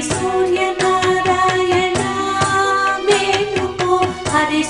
హరి సూర్య నారాయణ మేలుకో హరి